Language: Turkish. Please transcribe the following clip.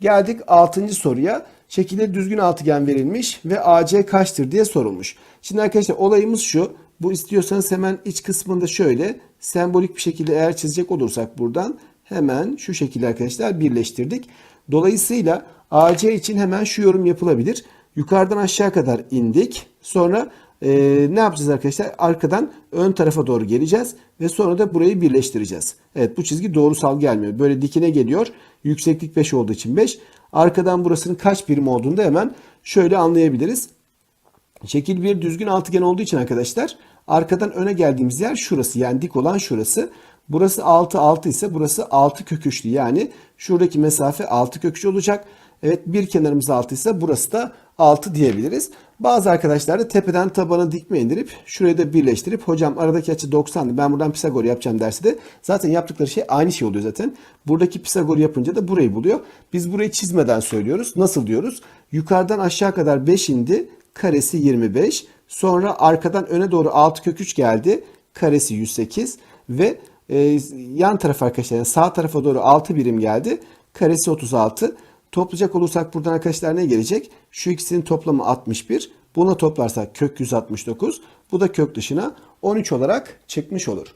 Geldik 6. soruya. Şekilde düzgün altıgen verilmiş ve AC kaçtır diye sorulmuş. Şimdi arkadaşlar olayımız şu. Bu istiyorsanız hemen iç kısmında şöyle sembolik bir şekilde eğer çizecek olursak buradan hemen şu şekilde arkadaşlar birleştirdik. Dolayısıyla AC için hemen şu yorum yapılabilir. Yukarıdan aşağı kadar indik. Sonra e, ne yapacağız arkadaşlar? Arkadan ön tarafa doğru geleceğiz ve sonra da burayı birleştireceğiz. Evet bu çizgi doğrusal gelmiyor. Böyle dikine geliyor. Yükseklik 5 olduğu için 5. Arkadan burasının kaç birim olduğunu da hemen şöyle anlayabiliriz. Şekil bir düzgün altıgen olduğu için arkadaşlar arkadan öne geldiğimiz yer şurası yani dik olan şurası. Burası 6 6 ise burası 6 kök üçlü yani şuradaki mesafe 6 kök üç olacak. Evet bir kenarımız 6 ise burası da 6 diyebiliriz. Bazı arkadaşlar da tepeden tabana dikme indirip şurayı da birleştirip hocam aradaki açı 90'dı ben buradan Pisagor yapacağım dersi de zaten yaptıkları şey aynı şey oluyor zaten. Buradaki Pisagor yapınca da burayı buluyor. Biz burayı çizmeden söylüyoruz. Nasıl diyoruz? Yukarıdan aşağı kadar 5 indi karesi 25. Sonra arkadan öne doğru 6 kök 3 geldi. Karesi 108 ve e, yan taraf arkadaşlar yani sağ tarafa doğru 6 birim geldi. Karesi 36. Toplayacak olursak buradan arkadaşlar ne gelecek? Şu ikisinin toplamı 61. Buna toplarsak kök 169. Bu da kök dışına 13 olarak çıkmış olur.